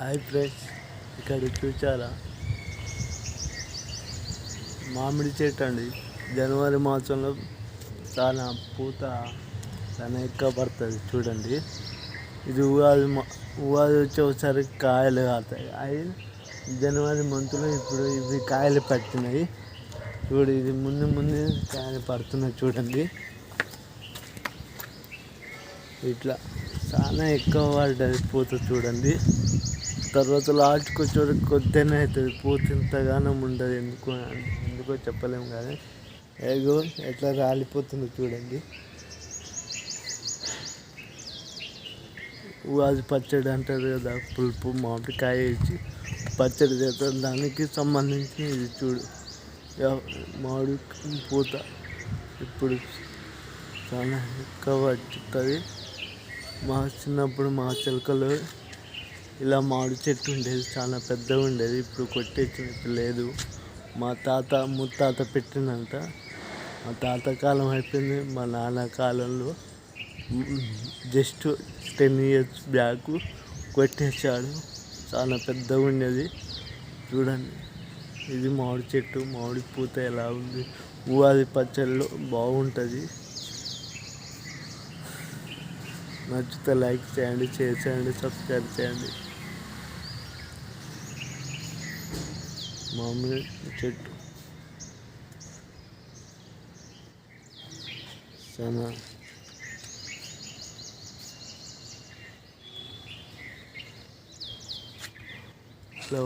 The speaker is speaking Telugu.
హాయ్ ఫ్రెండ్స్ ఇక్కడ చూచారా? మామిడి చెట్టు అండి. జనవరి మాసంలో చాలా పూత చాలా ఎక్కువ పడుతుంది చూడండి. ఇది ఉగాది ఉగాది వచ్చేసరికి కాయలు కాస్తాయి అవి జనవరి మంత్లో ఇప్పుడు ఇవి కాయలు పడుతున్నాయి చూడు ఇది ముందు ముందు కాయలు పడుతున్నాయి చూడండి. ఇట్లా చాలా ఎక్కువ పడుతుంది పూత చూడండి. తర్వాత లాస్ట్కి వచ్చేవరకు కొద్దిగానే అవుతుంది. పూత ఇంతగానం ఉండదు. ఎందుకు ఎందుకో చెప్పలేము కానీ ఏగో ఎట్లా రాలిపోతుంది చూడండి. ఉగాది పచ్చడి అంటారు కదా పులుపు మామిడికాయ వేసి పచ్చడి చేస్తారు. దానికి సంబంధించి ఇది చూడు. మామిడి పూత ఇప్పుడు చాలా ఎక్కువ వచ్చుతుంది మా చిన్నప్పుడు మా చిలకలు ఇలా మామిడి చెట్టు ఉండేది చాలా పెద్దగా ఉండేది. ఇప్పుడు కొట్టేసినట్టు లేదు. మా తాత ముత్తాత పెట్టినంత మా తాత కాలం అయిపోయింది మా నాన్న కాలంలో. జస్ట్ టెన్ ఇయర్స్ బ్యాక్ కొట్టేశాడు. చాలా పెద్దగా ఉండేది. చూడండి ఇది మామిడి చెట్టు మామిడి పూత ఎలా ఉంది. ఉగాది పచ్చళ్ళు బాగుంటుంది. నచ్చితే లైక్ చేయండి షేర్ చేయండి సబ్స్క్రైబ్ చేయండి. మామిడి చెట్టు చాలా హలో